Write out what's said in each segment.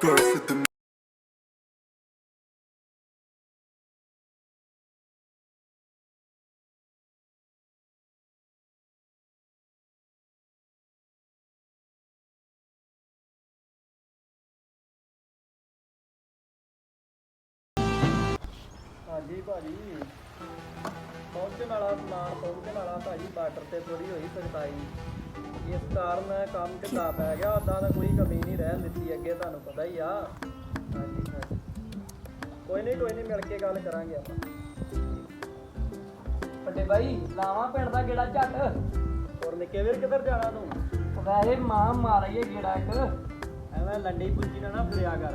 birth of the ਹਾਂਜੀ ਭਾਜੀ। ਪਹੁੰਚਣ ਵਾਲਾ ਸਮਾਨ, ਪਹੁੰਚਣ ਵਾਲਾ ਭਾਜੀ, ਬਾਰਡਰ ਤੇ ਥੋੜੀ ਹੋਈ ਸਖਤਾਈ ਇਸ ਕਾਰਨ ਕੰਮ ਢਿੱਲਾ ਪੈ ਗਿਆ ਉਦਾਂ ਦਾ ਕੋਈ ਕਮੀ ਨਹੀਂ ਰਹਿਣ ਦਿੱਤੀ ਅੱਗੇ ਤੁਹਾਨੂੰ ਪਤਾ ਹੀ ਆ। ਹਾਂਜੀ ਹਾਂਜੀ। ਕੋਈ ਨਹੀਂ ਕੋਈ ਨਹੀਂ ਮਿਲ ਕੇ ਗੱਲ ਕਰਾਂਗੇ ਆਪਾਂ। ਵੱਡੇ ਬਾਈ ਲਾਵਾਂ ਪਿੰਡ ਦਾ ਗੇੜਾ ਝੱਟ। ਹੋਰ ਨਿੱਕੇ ਵੀਰ ਕਿੱਧਰ ਜਾਣਾ ਤੂੰ? ਵੈਸੇ ਮਾਂ ਮਾਰੀਏ ਗੇੜਾ ਇੱਕ। ਐਵੇਂ ਲੰਡੀ ਪੁੱਜੀ ਨਾ ਨਾ ਫਿਰਿਆ ਕਰ।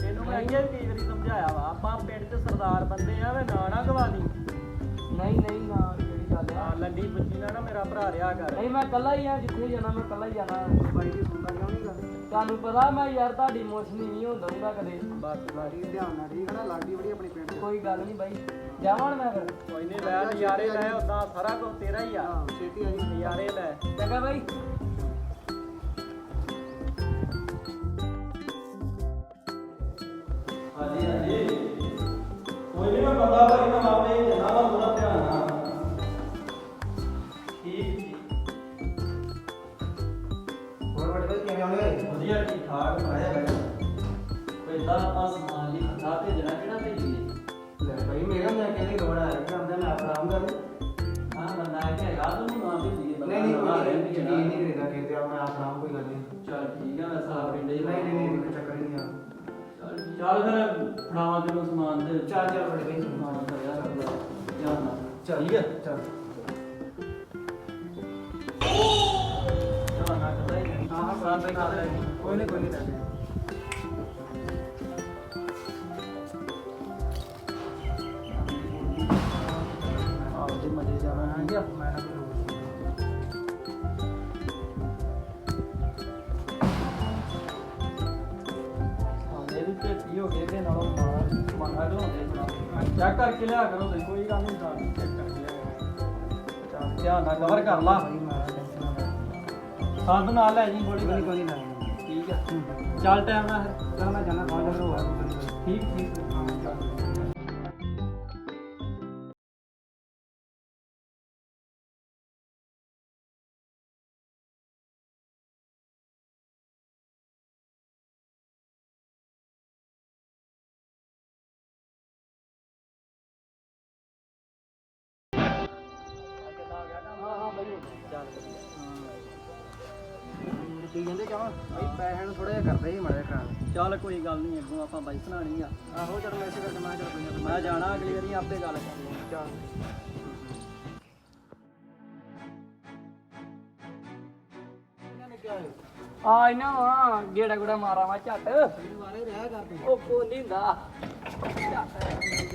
ਤੈਨੂੰ ਮੈਂ ਵੀ ਕਈ ਵਾਰੀ ਸਮਝਾਇਆ ਵਾ? ਆਪਾਂ ਪਿੰਡ 'ਚ ਸਰਦਾਰ ਬੰਦੇ ਆ ਵੇ ਨਾ ਨਾ ਗਵਾਦੀ ਨਹੀਂ ਨਹੀਂ ਨਾ। ਲੰਡੀ ਪੁੱਜੀ ਨਾ ਨਾ ਮੇਰਾ ਭਰਾ ਰਿਆ ਕਰ। ਨਹੀਂ ਮੈਂ ਕੱਲਾ ਹੀ ਆ ਜਿੱਥੇ ਜਾਣਾ ਮੈਂ ਕੱਲਾ ਹੀ ਜਾਣਾ। ਬਾਈ ਦੀ ਸੁਣਦਾ ਕਿਉਂ ਨਹੀਂ ਗੱਲ? ਤੁਹਾਨੂੰ ਪਤਾ ਮੈਂ ਯਾਰ ਤੁਹਾਡੀ ਮੋਸ਼ਨੀ ਨਹੀਂ ਹੁੰਦਾ ਹੁੰਦਾ ਕਦੇ। ਬਸ ਲਾਡੀ ਧਿਆਨ ਨਾਲ ਠੀਕ ਹੈ ਨਾ ਲਾਡੀ ਬੜੀ ਆਪਣੀ ਪਿੰਡ ਕੋਈ ਗੱਲ ਨਹੀਂ ਬਾਈ ਜਾਵਾਂ ਹੁਣ ਮੈਂ ਫਿਰ। ਕੋਈ ਨਹੀਂ ਲੈ ਨਜ਼ਾਰੇ ਲੈ ਉਦਾਂ ਸਾਰਾ ਕੁਝ ਤੇਰਾ ਹੀ ਆ। ਛੇਤੀ ਆ ਜੀ ਨਜ਼ਾਰੇ ਲੈ। ਚੰਗਾ ਬਾਈ। ਆਉਣੇ ਵਧੀਆ ਠੀਕ ਠਾਕ ਆਇਆ ਬੈਠਾ। ਪੈਦਾ ਆਪਾਂ ਸਮਾਨ ਲਈ ਖਾ ਭੇਜਣਾ ਕਿਹੜਾ ਭੇਜੀਏ? ਲੈ ਭਾਈ ਮੇਰਾ ਮੈਂ ਕਹਿੰਦੇ ਆ ਰਿਹਾ ਹੁੰਦਾ ਮੈਂ ਆਪਣਾ ਆਉਂਗਾ ਹਾਂ ਬੰਦਾ ਹੈ ਕਿ ਹੈਗਾ ਤੂੰ ਨਾ ਭੇਜੀਏ ਬੰਦਾ ਨਹੀਂ ਨਹੀਂ ਨਵਾਂ ਕੋਈ ਰਹਿਣ ਦੀ ਨਹੀਂ। ਨਹੀਂ ਕਰੀਦਾ ਕਹਿੰਦੇ ਆ ਮੈਂ ਆਊਂ, ਕੋਈ ਗੱਲ ਨਹੀਂ। ਚੱਲ ਠੀਕ ਆ ਸਾਰਾ ਪਿੰਡ ਹੀ ਨਹੀਂ ਨਹੀਂ ਨਹੀਂ ਕੋਈ ਚੱਕਰ ਨਹੀਂ ਆ। ਚੱਲ ਚੱਲ ਫਿਰ ਫੜਾਵਾਂ ਤੈਨੂੰ ਸਮਾਨ ਤੇ। ਚੱਲ ਚੱਲ ਵੱਡੇ ਭਾਈ ਸਮਾਨ ਕਰਿਆ ਕਰ ਲੈ। ਧਿਆਨ ਨਾਲ ਚੱਲ ਠੀਕ ਹੈ ਚੱਲ। ਸਾਥ ਹੀ ਲੈ ਕੋਈ ਨਹੀਂ ਕੋਈ ਨਹੀਂ ਲੈ ਆਪ ਮਜ਼ੇ ਜਾਣਾ ਹੈ ਜੀ ਮੈਂ ਨਾ ਹੋ ਗਏ ਤੇ ਨਾਲੋਂ ਮਾਰ ਮਾਰਾ ਢੋਂਦੇ ਥੋੜਾ ਚੈੱਕ ਕਰਕੇ ਲਿਆ ਕਰੋ, ਕੋਈ ਗੱਲ ਨਹੀਂ ਤਾਂ ਚੈੱਕ ਕਰਕੇ ਲਿਆ ਧਿਆਨ ਨਾਲ ਕਵਰ ਕਰ ਲਾ। ਸੰਦ ਨਾਲ ਲੈ ਜੀ ਬੋਲੀ ਕੋਈ ਕੋਈ ਲੈ ਠੀਕ ਹੈ ਚੱਲ ਟਾਈਮ ਨਾਲ ਫਿਰ। ਮੈਂ ਜਾਣਾ ਪਹੁੰਚ ਜਾਣਾ। ਠੀਕ ਠੀਕ। ਕੀ ਕਹਿੰਦੇ ਚਾਹਾਂ ਭਾਈ ਪੈਸੇ ਨੂੰ ਥੋੜਾ ਜਿਹਾ ਕਰਦੇ ਹੀ ਮਾੜਾ ਜਿਹਾ ਚੱਲ ਕੋਈ ਗੱਲ ਨਹੀਂ ਅੱਗੋਂ ਆਪਾਂ ਬਾਈ ਸੁਣਾਣੀ ਆ। ਆਹੋ ਚਲ ਮੈਂ ਇਸੇ ਕਰਕੇ ਮੈਂ ਚੱਲ ਨਾ ਮੈਂ ਜਾਣਾ ਅਗਲੀ ਵਾਰੀ ਆਪੇ ਗੱਲ ਕਰਨੀ ਆ। ਚੱਲ। ਆ ਇਹਨਾਂ ਵਾ ਗੇੜਾ ਗੁੜਾ ਮਾਰਾਂ ਵਾ ਝੱਟ। ਦੁਬਾਰੇ ਰਹਿ ਕਰਦੇ ਉਹ ਕੋਈ ਨਹੀਂ ਹੁੰਦਾ। ਦੇਖ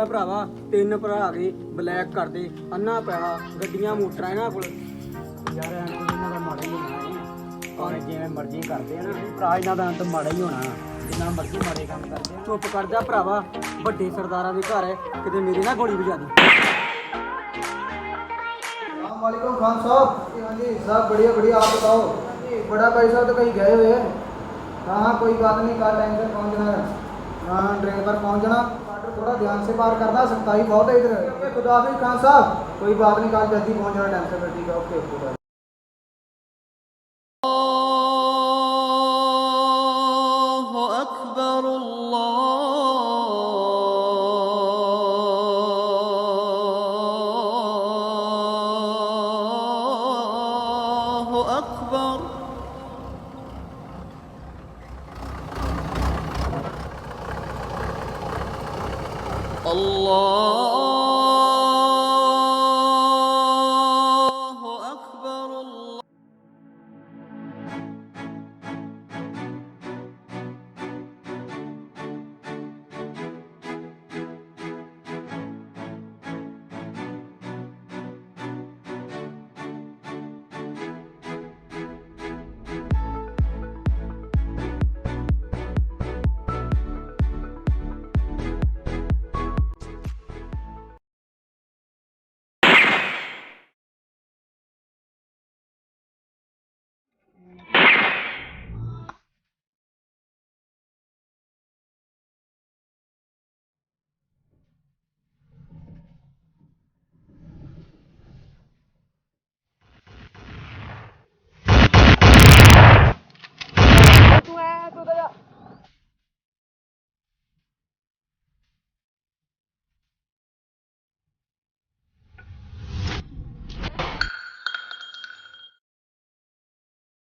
ਲੈ ਭਰਾਵਾ ਤਿੰਨ ਭਰਾ ਆ ਗਏ ਬਲੈਕ ਕਰਦੇ ਅੰਨਾ ਪੈਸਾ ਗੱਡੀਆਂ ਮੋਟਰਾਂ ਇਹਨਾਂ ਕੋਲ ਯਾਰ ਐਂ ਤਾਂ ਇਹਨਾਂ ਦਾ ਮਾੜਾ ਹੀ ਹੋਣਾ ਹੈ ਔਰ ਜਿਵੇਂ ਮਰਜ਼ੀ ਕਰਦੇ ਆ ਨਾ ਭਰਾ ਇਹਨਾਂ ਦਾ ਅੰਤ ਮਾੜਾ ਹੀ ਹੋਣਾ ਜਿੰਨਾ ਮਰਜ਼ੀ ਮਾੜੇ ਕੰਮ ਕਰਦੇ ਆ ਚੁੱਪ ਕਰ ਜਾ ਭਰਾਵਾ ਵੱਡੇ ਸਰਦਾਰਾਂ ਦੇ ਘਰ ਹੈ ਕਿਤੇ ਮੇਰੀ ਨਾ ਗੋਲੀ ਵਜਾ ਦੀ वालेकुम खान साहब हाँ जी साहब बढ़िया बढ़िया आप बताओ जी बड़ा भाई साहब तो कहीं गए हुए हैं हाँ हाँ कोई बात नहीं कल टाइम से पहुँचना है हाँ हाँ ट्रेन पर पहुँचना बॉर्डर थोड़ा ध्यान से पार करना सख्ताई बहुत है इधर ओके खुदा हाफिज खान साहब कोई बात नहीं कल जल्दी पहुँचना टाइम से फिर ठीक है ओके ओके बाय الله أكبر الله أكبر الله